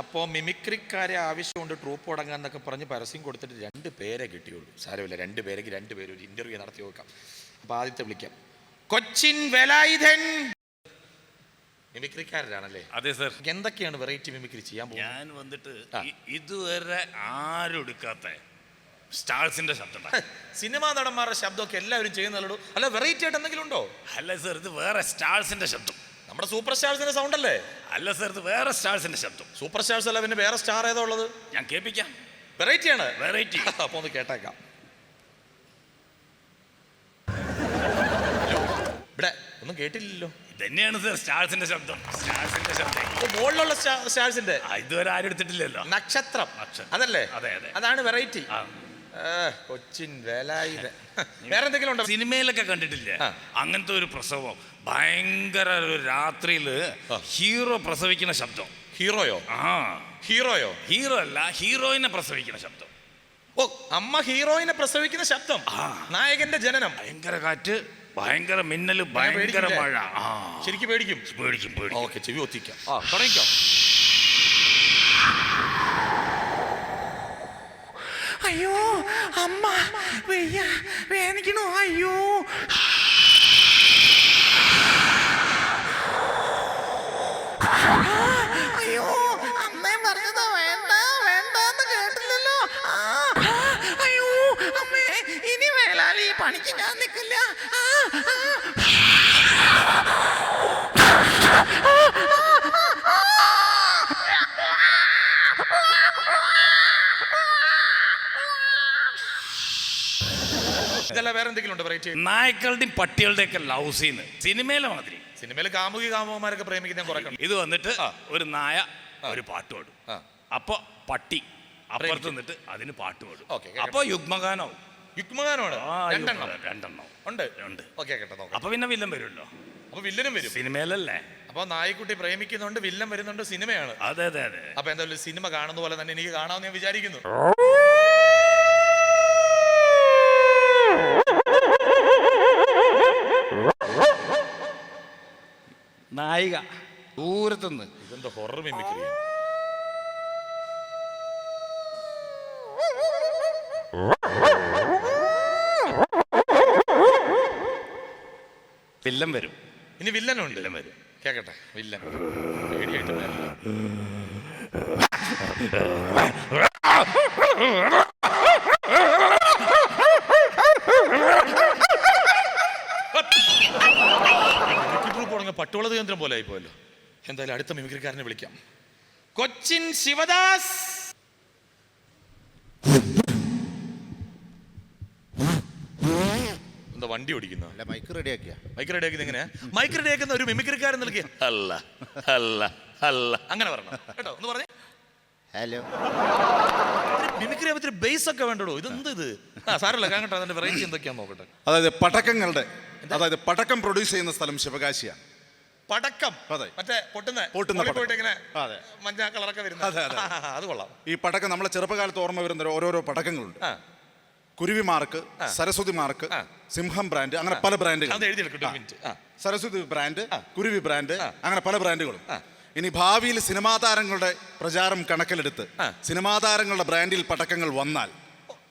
അപ്പോൾ മിമിക്രിക്കാരെ ആവശ്യമുണ്ട് ട്രൂപ്പ് തുടങ്ങാൻ എന്നൊക്കെ പറഞ്ഞ് പരസ്യം കൊടുത്തിട്ട് രണ്ട് പേരെ കിട്ടിയുള്ളൂ. സാരമില്ല രണ്ട് പേരെങ്കിൽ രണ്ട് പേര് ഒരു ഇന്റർവ്യൂ നടത്തി നോക്കാം. അപ്പോൾ ആദ്യത്തെ വിളിക്കാം. കൊച്ചിൻ വെലായുധൻ. മിമിക്രിക്കാരനാണല്ലേ അതെ സർ. എന്തൊക്കെയാണ് വെറൈറ്റി മിമിക്രി ചെയ്യാൻ ഞാൻ വന്നിട്ട് ഇതുവരെ ആരും എടുക്കാത്ത സ്റ്റാർസിന്റെ ശബ്ദം. സിനിമാ നടന്മാരുടെ ശബ്ദമൊക്കെ എല്ലാവരും ചെയ്യുന്നല്ലോ അല്ല വെറൈറ്റി ആയിട്ട് എന്തെങ്കിലും ഉണ്ടോ? അല്ല സർ ഇത് വേറെ സ്റ്റാർസിന്റെ ശബ്ദം. നമ്മുടെ സൂപ്പർ സ്റ്റാർസിന്റെ സൗണ്ട് അല്ലേ അല്ല സർ ഇത് വേറെ സ്റ്റാർസിന്റെ ശബ്ദം. സൂപ്പർ സ്റ്റാർസ് അല്ല പിന്നെ വേറെ സ്റ്റാർ ഏതാ ഉള്ളത്? ഞാൻ കേൾപ്പിക്കാം. വെറൈറ്റി ആണ് വെറൈറ്റി. അപ്പൊ ഒന്ന് കേട്ടേക്കാം. ഇവിടെ ഒന്നും കേട്ടില്ലല്ലോ. ഇതന്നെയാണ് സർ സ്റ്റാർസിന്റെ ശബ്ദം. സ്റ്റാർസിന്റെ ശബ്ദം. മുകളിലുള്ള സ്റ്റാർസിന്റെ. ഇതുവരെ ആരും എടുത്തിട്ടില്ലല്ലോ. നക്ഷത്രം. അതല്ലേ? അതെ, അതെ. അതാണ് വെറൈറ്റി. കൊച്ചിൻ വേലായുധ വേറെ എന്തെങ്കിലും ഉണ്ടോ സിനിമയിലൊക്കെ കണ്ടിട്ടില്ല? അങ്ങനത്തെ ഒരു പ്രസവം. ഭയങ്കര ഒരു രാത്രിയിൽ ഹീറോ പ്രസവിക്കുന്ന ശബ്ദം. ഹീറോയോ? ആ. ഹീറോയോ? ഹീറോ അല്ല ഹീറോയിനെ പ്രസവിക്കുന്ന ശബ്ദം. ഓ അമ്മ ഹീറോയിനെ പ്രസവിക്കുന്ന ശബ്ദം. ആ. നായകന്റെ ജനനം. ഭയങ്കര കാറ്റ് ഭയങ്കര മിന്നൽ ഭയങ്കര മഴ. ആ. ശരിക്കും പേടിക്കും? പേടിക്കും പേടിക്കും. ഓക്കെ ചെവി ഒത്തിക്കാം. ആ തുടങ്ങിക്കോ. അയ്യോ അമ്മ വയ്യ വേദനിക്കണോ? അയ്യോ അമ്മേ പറഞ്ഞതാ വേണ്ട വേണ്ടെന്ന് കേട്ടില്ലല്ലോ ആ, ആ, അയ്യോ അമ്മേ ഇനി വേലാലി ഈ പണിക്ക് ഞാൻ നിൽക്കില്ല ആ, ആ. ഇതല്ല വേറെ എന്തെങ്കിലും ഉണ്ടോ വെറൈറ്റി നായ്ക്കളുടെയും പട്ടികളുടെയും ഒക്കെ ലവ് സീന് സിനിമയിലെ മാതിരി. സിനിമയിൽ കാമുകി കാമുകന്മാരൊക്കെ പ്രേമിക്കുന്ന കുറെ കണ്ടു. ഇത് വന്നിട്ട്. ഒരു നായ ഒരു പാട്ട് പാടും. ആ. അപ്പൊ പട്ടി അപ്പുറത്ത് നിന്നിട്ട് അതിന് പാട്ട് പാടും. ഓക്കേ. അപ്പൊ യുഗ്മഗാനോ യുഗ്മഗാനമാണ്? ആ രണ്ടെണ്ണം യുഗ്മഗാനം, രണ്ടെണ്ണം. ഉണ്ട്? ഉണ്ട്. ഓക്കെ കേട്ടോ നോക്കാം. അപ്പൊ പിന്നെ വില്ലൻ വരുമല്ലോ. അപ്പൊ വില്ലനും വരും. സിനിമയിലല്ലേ? അപ്പൊ നായ്ക്കുട്ടി പ്രേമിക്കുന്നുണ്ട് വില്ലൻ വരുന്നുണ്ട് സിനിമയാണ്. അതെ അതെ അതെ. അപ്പൊ എന്തായാലും സിനിമ കാണുന്ന പോലെ തന്നെ എനിക്ക് കാണാമെന്ന് ഞാൻ വിചാരിക്കുന്നു. നായിക. ദൂരത്തുനിന്ന്. ഇതെന്താ ഹൊറർ മിമിക്രി വില്ലൻ വരും. ഇനി വില്ലനുണ്ട് വില്ലൻ വരും. കേക്കട്ടെ വില്ലൻ. പേടിയായിട്ട് വരില്ല. മിമിക്രി ട്രൂപ്പ് തുടങ്ങിയ പട്ടുവള കേന്ദ്രം പോലെ ആയിപ്പോയല്ലോ എന്തായാലും അടുത്ത മിമിക്രിക്കാരനെ വിളിക്കാം. കൊച്ചിൻ ശിവദാസ്! എന്താ വണ്ടി ഓടിക്കുന്നു? അല്ല മൈക്ക് റെഡിയാക്കിയ മൈക്ക് റെഡിയാക്കിയത് എങ്ങനെ മൈക്ക് റെഡിയാക്കുന്ന ഒരു മിമിക്രിക്കാരൻ നൽകി അല്ല അല്ല അല്ല. അങ്ങനെ പറഞ്ഞു കേട്ടോ ഒന്ന് പറഞ്ഞേ. ഹലോ മിമിക്രി ഇത്തിരി ബേസ് ഒക്കെ വേണ്ടടോ? ഇതെന്ത് ഇത്? ആ സാരല്ല കാണട്ടെ അതിന്റെ വെറൈറ്റി എന്തൊക്കെയാന്ന് നോക്കട്ടെ. അതായത് പടക്കങ്ങളുടെ അതായത് പടക്കം പ്രൊഡ്യൂസ് ചെയ്യുന്ന സ്ഥലം ശിവകാശിയാണ്. പടക്കം. അതെ. മറ്റേ പൊട്ടുന്ന പൊട്ടുന്ന മുകളിൽ പടക്കം. പോയിട്ട് ഇങ്ങനെ അതെ. മഞ്ഞ കളറൊക്കെ വരുന്ന. അതെ, അതെ. ആ, അത് കൊള്ളാം. ഈ പടക്കം നമ്മളെ ചെറുപ്പകാലത്ത് ഓർമ്മ വരുന്ന ഓരോരോ പടക്കങ്ങളുണ്ട്. ആ. കുരുവി മാർക്ക് സരസ്വതി മാർക്ക് ആ. സിംഹം ബ്രാൻഡ് അങ്ങനെ പല ബ്രാൻഡുകൾ. അത് എഴുതിയെടുക്കട്ടെ മിനിറ്റ്. ആ. സരസ്വതി ബ്രാൻഡ് കുരുവി ബ്രാൻഡ് അങ്ങനെ പല ബ്രാൻഡുകളും. ഇനി ഭാവിയിൽ സിനിമാ താരങ്ങളുടെ പ്രചാരം കണക്കിലെടുത്ത് ആ. സിനിമാ താരങ്ങളുടെ ബ്രാൻഡിൽ പടക്കങ്ങൾ വന്നാൽ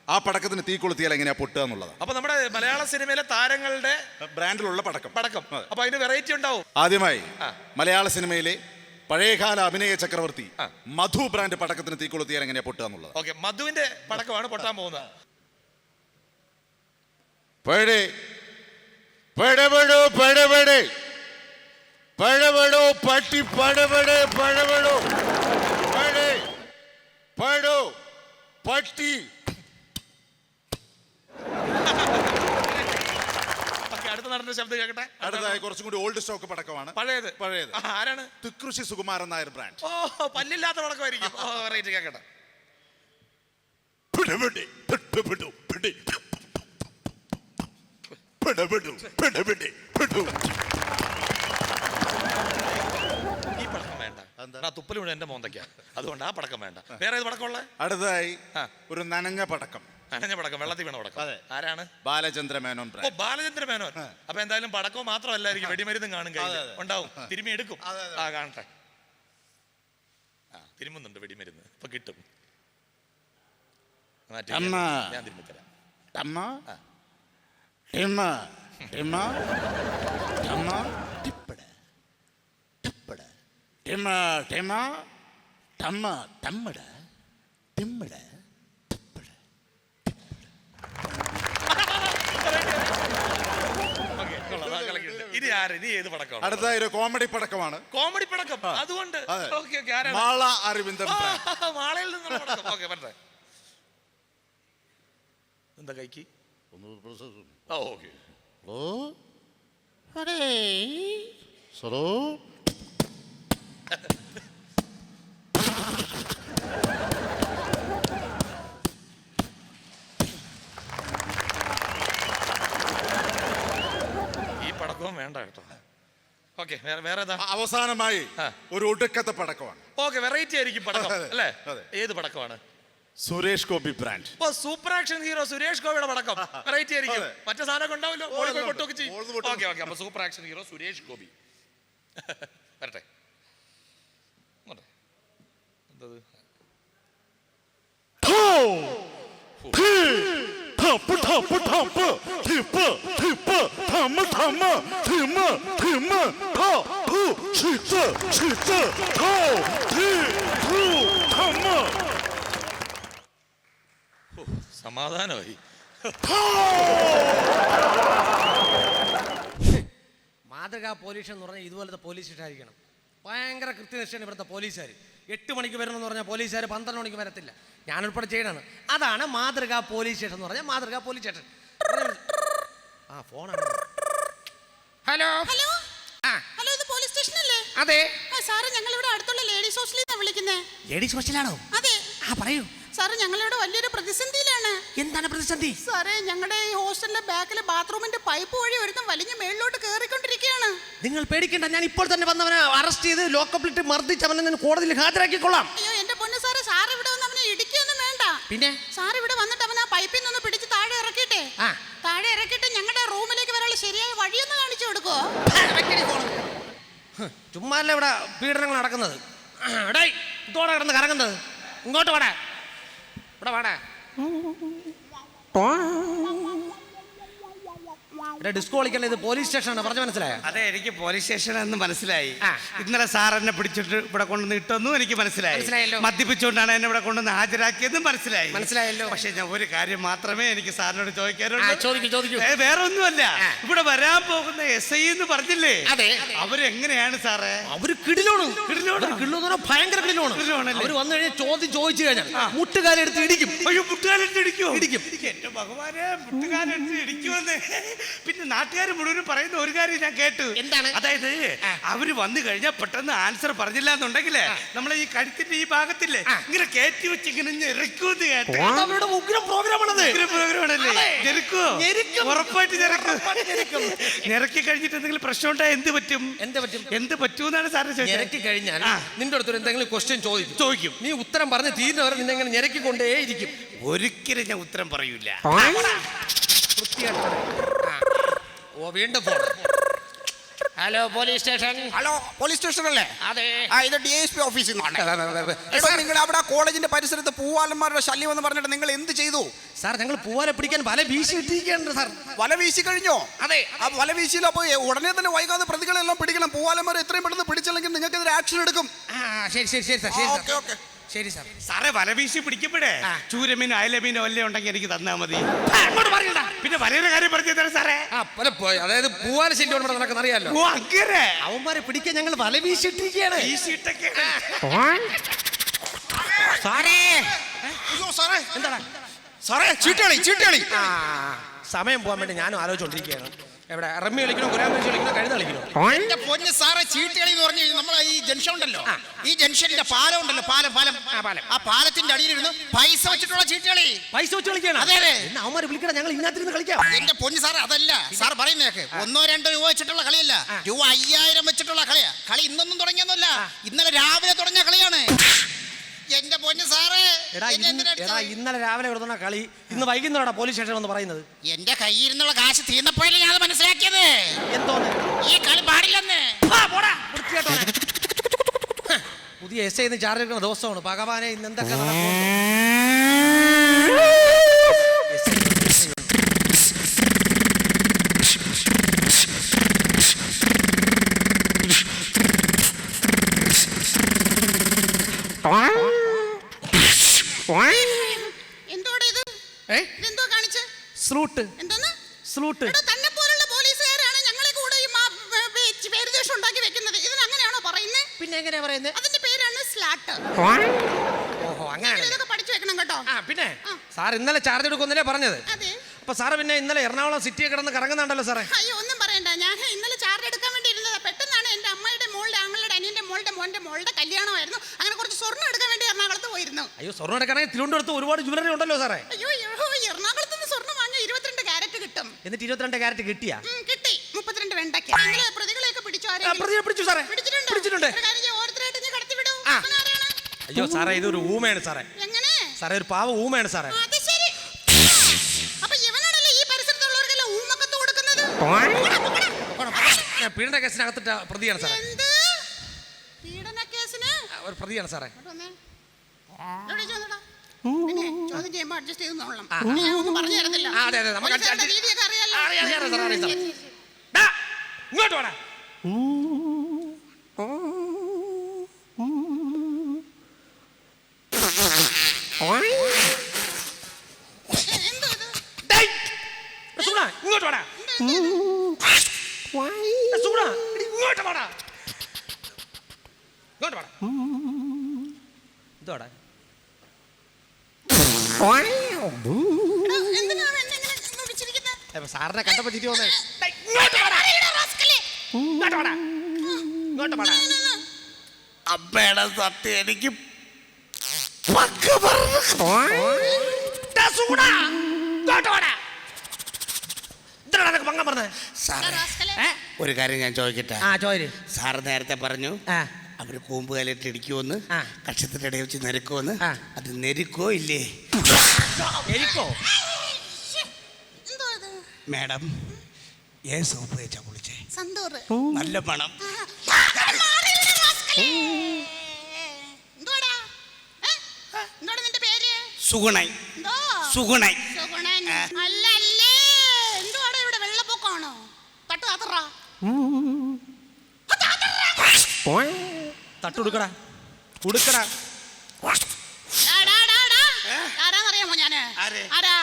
ആ പടക്കത്തിന് തീ കൊളുത്തിയാൽ എങ്ങനെയാ പൊട്ടുക എന്നുള്ളത് അപ്പൊ നമ്മുടെ മലയാള സിനിമയിലെ താരങ്ങളുടെ ബ്രാൻഡിലുള്ള പടക്കം. പടക്കം. അപ്പൊ അതിന് വെറൈറ്റി ഉണ്ടാവും. ആദ്യമായി മലയാള സിനിമയിലെ പഴയകാല അഭിനയ ചക്രവർത്തി മധു ബ്രാൻഡ് പടക്കത്തിന് തീ കൊളുത്തിയാൽ എങ്ങനെയാ പൊട്ടുക എന്നുള്ളത്. ഓക്കെ മധുവിന്റെ പടക്കമാണ് പൊട്ടാൻ പോകുന്നത്. പഴേ പടപടോ പടപടേ പഴവടോ പട്ടി പടപടേ പഴവടോ പഴേ പഴോ പട്ടി ഓക്കെ അടുത്ത നടന്റെ ശബ്ദം കേൾക്കട്ടെ അടുത്തതായി കുറച്ചും കൂടി ഓൾഡ് സ്റ്റോക്ക് പടക്കമാണ്. പഴയത്. പഴയത്. ആ, ആരാണ്? തിക്കൃഷി സുകുമാരൻ നായർ ബ്രാൻഡ് ഓ പല്ലില്ലാത്ത പടക്കമായിരിക്കും. ഓ കേൾക്കട്ടെ പടപടേ, പടപടോ, പടേ. പടപടോ, പടപടേ, പടോ. ഈ പടക്കം വേണ്ട. ആ തുപ്പൽ വീണ് എന്റെ മോന്തയ്ക്ക. അതുകൊണ്ട് ആ പടക്കം വേണ്ട. വേറെ ഏത് പടക്കമുള്ള? അടുത്തതായി ആ. ഒരു നനഞ്ഞ പടക്കം. നനഞ്ഞ പടക്കം വെള്ളത്തിൽ വീണ പടക്കം. അതെ. ആരാണ്? ബാലചന്ദ്ര മേനോൻ ഓ ബ്രാൻഡ് ബാലചന്ദ്ര മേനോൻ. അപ്പൊ എന്തായാലും പടക്കവും മാത്രമല്ലായിരിക്കും വെടിമരുന്നും കാണും കയ്യിൽ അതെ, അതെ. ഉണ്ടാവും. തിരുമ്മി എടുക്കും. അതെ, അതെ. ആ കാണട്ടെ. ആ തിരുമുന്നുണ്ട് വെടിമരുന്ന്. ഇപ്പൊ കിട്ടും. മാറ്റി അമ്മ. ഞാൻ തിരുമ്പി തരാം. ടമ്മ? ടിമ്മ. ടിമ്മ. ടമ്മ. ടിപ്പട. ടിപ്പട. ടിമ്മ ടിമ്മ. ടമ്മ ടമ്മട ടിമ്മട ടിപ്പട ഓക്കേ, കൊള്ളാം, ആ കളക്കിയിട്ടുണ്ട്. ഇനി ആര് ഏത് പടക്കമാണ്? അടുത്ത ഒരു കോമഡി പടക്കമാണ്. കോമഡി പടക്കം? അതുകൊണ്ട്? അതെ. ഓക്കെ ഓക്കെ ആരാണ്? മാള അരവിന്ദൻ ആ. മാളയിൽ നിന്നുള്ള പടക്കം. ഓക്കെ പറഞ്ഞേ എന്താ കൈക്ക്? ഓ ഓക്കെ. ഹലോ? അടേ സറോ? പടക്കവും വേണ്ട കേട്ടോ ഓക്കെ വേറെ വേറെ ഏതാ അവസാനമായി ഒരു ഒടുക്കത്തെ പടക്കമാണ് ഓക്കെ വെറൈറ്റി ആയിരിക്കും പടക്കം അല്ലേ ഏത് പടക്കമാണ് സുരേഷ് ഗോപി ബ്രാൻഡ് ഇപ്പൊ സൂപ്പർ ആക്ഷൻ ഹീറോ സുരേഷ് ഗോപിയുടെ പടക്കം വെറൈറ്റി ആയിരിക്കും അതെ. മറ്റേ സാധനം ഉണ്ടാവില്ലോ പൊട്ടൊക്കെ. ചെയ്യും. ഓക്കെ ഓക്കെ അപ്പൊ super action hero Suresh Gopi വരട്ടെ. എന്തത് സമാധാനമായി മാതൃകാ പോലീസ് എന്ന് പറഞ്ഞാൽ ഇതുപോലത്തെ പോലീസ് ഇട്ടായിരിക്കണം ആയിരിക്കണം ഭയങ്കര കൃത്യനിഷ്ഠയാണ് ഇവിടുത്തെ പോലീസുകാർ എട്ട് മണിക്ക് വരണം എന്ന് പറഞ്ഞാൽ പോലീസുകാർ പന്ത്രണ്ട് മണിക്ക് വരത്തില്ല. ഞാനുൾപ്പെടെ ചെയ്യണതാണ്. അതാണ് മാതൃകാ പോലീസ് സ്റ്റേഷൻ എന്ന് പറഞ്ഞാൽ മാതൃകാ പോലീസ് സ്റ്റേഷൻ ആ ഫോണാണ്. ഹലോ. ഹലോ? ആ. ഹലോ ഇത് പോലീസ് സ്റ്റേഷൻ അല്ലേ അതെ സാറ് ഞങ്ങൾ ഇവിടെ അടുത്തുള്ള ലേഡീസ് ഹോസ്റ്റലിൽ നിന്നാണ് വിളിക്കുന്നത് ലേഡീസ് ഹോസ്റ്റലാണോ? അതെ. ആ പറയൂ. സാറ് ഞങ്ങളിവിടെ വലിയൊരു പ്രതിസന്ധിയിലാണ്. എന്താണ് പ്രതിസന്ധി? സാറേ ഞങ്ങളുടെ ഈ ഹോസ്റ്റലിന്റെ ബാക്കിലെ ബാത്റൂമിന്റെ പൈപ്പ് വഴി ഒരുത്തം വലിഞ്ഞ് മേളിലോട്ട് കയറിക്കൊണ്ടിരിക്കുകയാണ് നിങ്ങൾ പേടിക്കണ്ട ഞാൻ ഇപ്പോൾ തന്നെ വന്നവനെ അറസ്റ്റ് ചെയ്ത് ലോക്കപ്പിലിട്ട് മർദ്ദിച്ച് അവനെ ഞാൻ കോടതിയിൽ ഹാജരാക്കിക്കൊള്ളാം. അയ്യോ എന്റെ പൊന്നു സാറേ സാർ ഇവിടെ വന്ന് അവനെ ഇടിക്കൊന്നും വേണ്ട. പിന്നെ? സാർ ഇവിടെ വന്നിട്ട് അവൻ ആ പൈപ്പിൽ നിന്ന് പിടിച്ച് താഴെ ഇറക്കിട്ടെ ആ. താഴെ ഇറക്കിയിട്ട് ഞങ്ങളുടെ റൂമിലേക്ക് വരാനുള്ള ശരിയായ വഴിയൊന്ന് കാണിച്ചു കൊടുക്കോ ചുമ്മാ അല്ല ഇവിടെ പീഡനങ്ങൾ നടക്കുന്നത്. എടേ ഇതോടെ കിടന്ന് കറങ്ങുന്നത്. ഇങ്ങോട്ട് വാടാ. ഇവിടെ വാടാ. ഇവിടെ ഡിസ്കോ കളിക്കണ ഇത് പോലീസ് സ്റ്റേഷനാണ് പറഞ്ഞു മനസ്സിലായോ അതെ എനിക്ക് പോലീസ് സ്റ്റേഷനാണെന്ന് മനസ്സിലായി ആ. ഇന്നലെ സാർ എന്നെ പിടിച്ചിട്ട് ഇവിടെ കൊണ്ടുവന്ന് ഇട്ടെന്നും എനിക്ക് മനസ്സിലായി മനസ്സിലായല്ലോ. മദ്യപിച്ചുകൊണ്ടാണ് എന്നെ ഇവിടെ കൊണ്ടുവന്ന് ഹാജരാക്കിയതും മനസ്സിലായി മനസ്സിലായല്ലോ. പക്ഷെ ഞാൻ ഒരു കാര്യം മാത്രമേ എനിക്ക് സാറിനോട് ആ, ചോദിക്കൂ, ചോദിക്കൂ. ഏ, വേറെ ഒന്നുമല്ല ആ. ഇവിടെ വരാൻ പോകുന്ന എസ് ഐ എന്ന് പറഞ്ഞില്ലേ അതെ. അവരെങ്ങനെയാണ് സാറേ അവർ കിടിലോണ് കിടിലമാണോ? അവർ കിടിലം എന്ന് പറഞ്ഞാൽ ഭയങ്കര കിടിലോണ് കിടിലമാണല്ലേ? അവർ വന്നു കഴിഞ്ഞാൽ ചോദ്യം ചോദിച്ചു കഴിഞ്ഞാൽ മുട്ടുകാലെടുത്ത് ഇടിക്കും അയ്യോ മുട്ടുകാലെടുത്ത് ഇടിക്കും ഇടിക്കും. എന്റെ ഭഗവാനെ മുട്ടുകാലെടുത്ത് ഇടിക്കുമെന്ന് പിന്നെ നാട്ടുകാർ മുഴുവൻ പറയുന്ന ഒരു കാര്യം ഞാൻ കേട്ടു. എന്താണ്? അതായത് അവർ വന്നു കഴിഞ്ഞാൽ പെട്ടെന്ന് ആൻസർ പറഞ്ഞില്ല എന്നുണ്ടെങ്കിലേ നമ്മളെ ഈ കഴുത്തിന്റെ ഈ ഭാഗത്തില്ലേ ഇങ്ങനെ കയറ്റി വെച്ച് ഇങ്ങനെ ഞെരുക്കൂന്ന് കേട്ടു. അവരുടെ ഉഗ്രം പ്രോഗ്രാമാണത്. പ്രോഗ്രാമാണല്ലേ? അതെ. ഞെരുക്കോ. ഉറപ്പായിട്ട് ഞെരുക്കും. ഞെരുക്കും. കഴിഞ്ഞിട്ട് എന്തെങ്കിലും പ്രശ്നം ഉണ്ടായ എന്ത് പറ്റും? എന്ത് പറ്റും? എന്ത് പറ്റൂന്നാണ് സാറിന് ഞെരക്കി കഴിഞ്ഞാൽ നിന്റെ അടുത്തൊരു എന്തെങ്കിലും ക്വസ്റ്റ്യൻ ചോദിക്കും. ചോദിക്കും. നീ ഉത്തരം പറഞ്ഞ് തീരുന്നവരെ നിന്നെ ഇങ്ങനെ ഞെരക്കി കൊണ്ടേയിരിക്കും ഒരിക്കലും ഞാൻ ഉത്തരം പറയൂല. ഓ വീണ്ടും phone hello police station hello police station അല്ലേ? അതെ. ആ ഇത് ഡി എസ് പി ഓഫീസിൽ നിന്നാണ് നിങ്ങൾ അവിടെ കോളേജിന്റെ പരിസരത്ത് പൂവാലന്മാരുടെ ശല്യം എന്ന് പറഞ്ഞിട്ട് നിങ്ങൾ എന്ത് ചെയ്തു? സാർ ഞങ്ങൾ പൂവാലെ പിടിക്കാൻ വല വീശി ഇട്ടിരിക്കുകയാണ് സാർ വല വീശി കഴിഞ്ഞോ? അതെ. ആ വല വീശിയിൽ അപ്പൊ ഉടനെ തന്നെ വൈകാതെ പ്രതികളെല്ലാം പിടിക്കണം. പൂവാലന്മാരെ എത്രയും പെട്ടെന്ന് പിടിച്ചില്ലെങ്കിൽ നിങ്ങൾക്കെതിരെ ആക്ഷൻ എടുക്കും. ആ ശരി ശരി ശരി സാർ ശരി ഓക്കെ ഓക്കെ. ശരി സാർ. സാറേ വലവീശി പിടിക്കപ്പെടേ. ചൂരമീനോ അയലമീനോ വല്ല ഉണ്ടെങ്കിൽ എനിക്ക് തന്നാ മതി. അങ്ങോട്ട് പറയണ്ട പിന്നെ വലയുടെ കാര്യം പറഞ്ഞു തരാം സാറേ. ആ പോയി. അതായത് പൂവാല ശല്യം ഇവിടെ നടക്കുന്ന അറിയാലോ? ഓ അങ്ങനെ. അവന്മാരെ പിടിക്കാൻ ഞങ്ങൾ വല വീശിട്ടിരിക്കുകയാണ്. വീശിയിട്ടൊക്കെ സാറേ. അയ്യോ സാറേ. എന്താടാ സാറേ ചീട്ടളി ചീട്ടളി ആ സമയം പോകാൻ വേണ്ടി ഞാനും ആലോചിച്ചോണ്ടിരിക്കുകയാണ്. എവിടെ? റമ്മി കളിക്കണോ കുരാൻ വെച്ച് കളിക്കണോ കഴുത കളിക്കണോ? എന്റെ പൊന്ന് സാറെ ചീട്ട് കളി എന്ന് പറഞ്ഞു കഴിഞ്ഞാൽ നമ്മളെ ഈ ജംഗ്ഷൻ ഉണ്ടല്ലോ. ഈ ജംഗ്ഷനിലെ പാലം ഉണ്ടല്ലോ പാലം പാലം. ആ, പാലം. ആ പാലത്തിന്റെ അടിയിലിരുന്ന് പൈസ വെച്ചിട്ടുള്ള ചീട്ടുകളി പൈസ വെച്ച് കളിക്കണം അതെ, അതെ. എന്നാ അവന്മാരെ വിളിക്കണം ഞങ്ങൾ ഇതിനകത്തിരുന്ന് കളിക്കാം. എന്റെ പൊന്ന് സാർ അതല്ല. സാർ പറയുന്നേക്ക് ഒന്നോ രണ്ടോ രൂപ വെച്ചിട്ടുള്ള കളിയല്ല. രൂപ അയ്യായിരം വെച്ചിട്ടുള്ള കളിയാ. കളി ഇന്നൊന്നും തുടങ്ങിയൊന്നുമല്ല. ഇന്നലെ രാവിലെ തുടങ്ങിയ കളിയാണ്. എന്റെ പൊന്ന് സാറേ. എടാ എന്നെ ഇന്ന് എന്തിനാ എടാ അടിച്ചത്? ഇന്നലെ രാവിലെ കൊടുത്തുന്ന കളി ഇന്ന് വൈകുന്നേരടാ പോലീസ് സ്റ്റേഷൻ എന്ന് പറയുന്നത്. എന്റെ കയ്യിൽ നിന്നുള്ള കാശ് തീർന്നപ്പോഴല്ലേ ഞാൻ അത് മനസ്സിലാക്കിയത്? എന്തോന്ന്? ഈ കളി പാടില്ലെന്ന്. ആ, പോടാ, വൃത്തികെട്ടവനെ. പുതിയ എസ് ഐ ചാർജ് എടുക്കുന്ന ദിവസമാണ്. ഭഗവാനെ ഇന്ന് എന്തൊക്കെ നടക്കുന്നു എന്തോടെ ഇത് ഏ ഇതെന്തോ കാണിച്ച് സ്ലൂട്ട്. എന്തോന്ന്? സ്ലൂട്ട്. എടോ, തന്നെ പോലുള്ള പോലീസുകാരാണ് ഞങ്ങളെ കൂടെ ഈ മാ- പേരുദോഷം ഉണ്ടാക്കി വെക്കുന്നത്. ഇതിന് അങ്ങനെയാണോ പറയുന്നത് പിന്നെ എങ്ങനെയാ പറയുന്നത് അതിന്റെ പേരാണ് സ്ലാട്ട്. ഓഹോ അങ്ങനെയാണ് ഇതൊക്കെ പഠിച്ചു വെക്കണം കേട്ടോ. ആ പിന്നെ? ആ. സാർ ഇന്നലെ ചാർജ് എടുക്കുന്നില്ലേ പറഞ്ഞത്? അതെ. അപ്പൊ സാറ് പിന്നെ ഇന്നലെ എറണാകുളം സിറ്റിയെ കിടന്ന് കറങ്ങുന്നുണ്ടല്ലോ സാറേ. അയ്യോ ഒന്നും പറയണ്ട. ഞാൻ ഇന്നലെ ചാർജ് എടുക്കാൻ വേണ്ടി ഇരുന്നതാ. പെട്ടെന്നാണ് എന്റെ അമ്മയുടെ മോളുടെ ആങ്ങളുടെ അനിയന്റെ മോളുടെ മോന്റെ മോളുടെ കല്യാണമായിരുന്നു. അങ്ങനെ കുറച്ച് സ്വർണം എടുക്കാൻ വേണ്ടി എറണാകുളത്ത് പോയിരുന്നു. അയ്യോ സ്വർണം എടുക്കണമെങ്കിൽ തിരുവനന്തപുരത്ത് ഒരുപാട് ജ്വല്ലറി ഉണ്ടല്ലോ സാറേ. അയ്യോ അയ്യോ, എറണാകുളത്ത് നിന്ന് സ്വർണം വാങ്ങിയ ഇരുപത്തിരണ്ട് ക്യാരറ്റ് കിട്ടും എന്നിട്ട് ഇരുപത്തിരണ്ട് കാരറ്റ് കിട്ടിയാ? ഉം, കിട്ടി. മുപ്പത്തിരണ്ട് വെണ്ടയ്ക്ക്. നിങ്ങൾ പ്രതികളെയൊക്കെ പിടിച്ചോ ആ, ആരെങ്കിലും? പ്രതിയെ പിടിച്ചു സാറേ. പിടിച്ചിട്ടുണ്ടോ? പിടിച്ചിട്ടുണ്ട്. ഒരു കാര്യം ചെയ്യ്, ഓരോരുത്തരായിട്ട് ഇങ്ങ് കടത്തിവിടൂ. ആ. ഇവനാരാണ്? അയ്യോ സാറേ ഇതൊരു ഊമയാണ് സാറേ. എങ്ങനെ? സാറേ ഒരു പാവ ഊമയാണ് സാറേ. അത് ശരി. അപ്പൊ ഇവനാണല്ലേ ഈ പരിസരത്തുള്ളവർക്കെല്ലാം ഊമക്കത്ത് കൊടുക്കുന്നത്? ഞാൻ പീഡന കേസിനകത്തിട്ട പ്രതിയാണ് സാറേ. എന്ത്? പീഡന കേസിന്? ആ, ഒരു പ്രതിയാണ് സാറേ. ഇങ്ങോട്ട് വന്നേ. ഇവിടെ ഇരിച്ച് പിന്നെ ചോദ്യം ചെയ്യുമ്പോ അഡ്ജസ്റ്റ് ചെയ്ത്. ഞാൻ ഒന്നും പറഞ്ഞു തരത്തില്ല. ആ, അതെ, അതെ, നമുക്ക് പോലീസുകാരുടെ രീതിയൊക്കെ ഇങ്ങോട്ട് വേണം എ- എന്തോ ഇത്? ഇങ്ങോട്ട് വേണം ഇങ്ങോട്ട് വേണം ഇങ്ങോട്ട് വേണം ഇതോടെ എടാ, എന്തിനാണ് എന്നെ ഇങ്ങനെ വിളിച്ചിരിക്കുന്നത്? സാറിനെ കണ്ടപ്പോ ചിരി വന്നേ. അമ്മയുടെ സത്യം എനിക്ക്. ഒരു കാര്യം ഞാൻ ചോദിക്കട്ടെ? സാറ് നേരത്തെ പറഞ്ഞു ആ. അവർ കൂമ്പ് കാലിട്ട് ഇടിക്കുമെന്ന്. കക്ഷത്തിന്റെ ഇടയിൽ വെച്ച് നെരുക്കുമെന്ന് അത് നെരുക്കോ ഇല്ലേ? ഇത്? മാഡം ഏ സോപ്പ് വെച്ചാ കുളിച്ചേ. നല്ല പണം? സുഗുണൈ. എന്തോ? സുഗുണൈ. സുഗുണൻ. ആ. അല്ല, അല്ലേ. എന്തുവാടാ ഇവിടെ വെള്ളപ്പൊക്കമാണോ? തട്ട് താത്തറാ തട്ട് കൊടുക്കടാ. കൊടുക്കടാ. ആരാന്നറിയാമോ ഞാൻ? ആര്? ആരാ?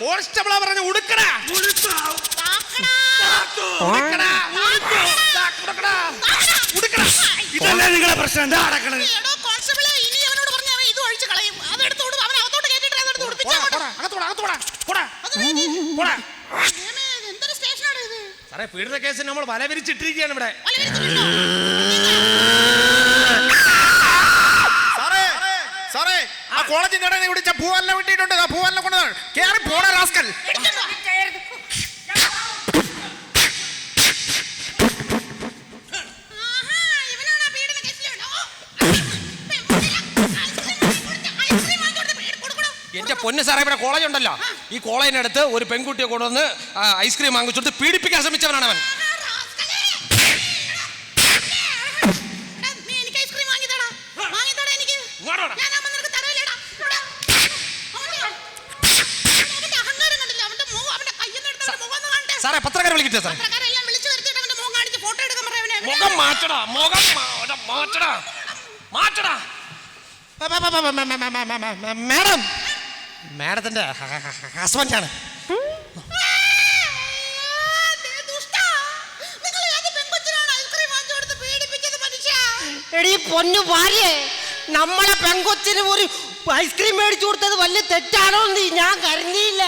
കോൺസ്റ്റബിളാ പറഞ്ഞ ഉടുക്കടാ. ഇതല്ലേ നിങ്ങളെ പ്രശ്നം? എന്താ ഇത്? സാറേ പീഡന കേസിന് നമ്മൾ വല വിരിച്ചിട്ടിരിക്കുകയാണ് ഇവിടെ? സാറേ സാറേ ആ കോളേജിന്റെ ഇടയിൽ വിളിച്ച പൂവെല്ലാം വിട്ടിട്ടുണ്ട് ആ കൊണ്ട് കേറി പോണ റാസ്കൽ എന്റെ പൊന്ന് സാറേ ഇവിടെ കോളേജ് ഉണ്ടല്ലോ. ഈ കോളേജിനടുത്ത് ഒരു പെൺകുട്ടിയെ കൊണ്ടുവന്ന് ഐസ്ക്രീം വാങ്ങിച്ചു പീഡിപ്പിക്കാൻ ശ്രമിച്ചവനാണ് കാണിച്ച് ഫോട്ടോ എടുക്കാൻ പറയാം മുഖം മാറ്റടാ മുഖം മാറ്റടാ മാറ്റടാ മാഡം മാഡത്തിന്റെ ഹസ്ബൻഡാണ് അയ്യോ, ദേ ദുഷ്ടാ. നിങ്ങൾ ഏത് പെൺകൊച്ചിനാണ് ഐസ്ക്രീം വാങ്ങിച്ചു കൊടുത്ത് പീഡിപ്പിച്ചത് മനുഷ്യ എടീ പൊന്നു ഭാര്യേ നമ്മളെ പെങ്കൊച്ചിന് ഒരു ഐസ്ക്രീം മേടിച്ചു കൊടുത്തത് വലിയ തെറ്റാണോ നീ ഞാൻ കരുതിയില്ല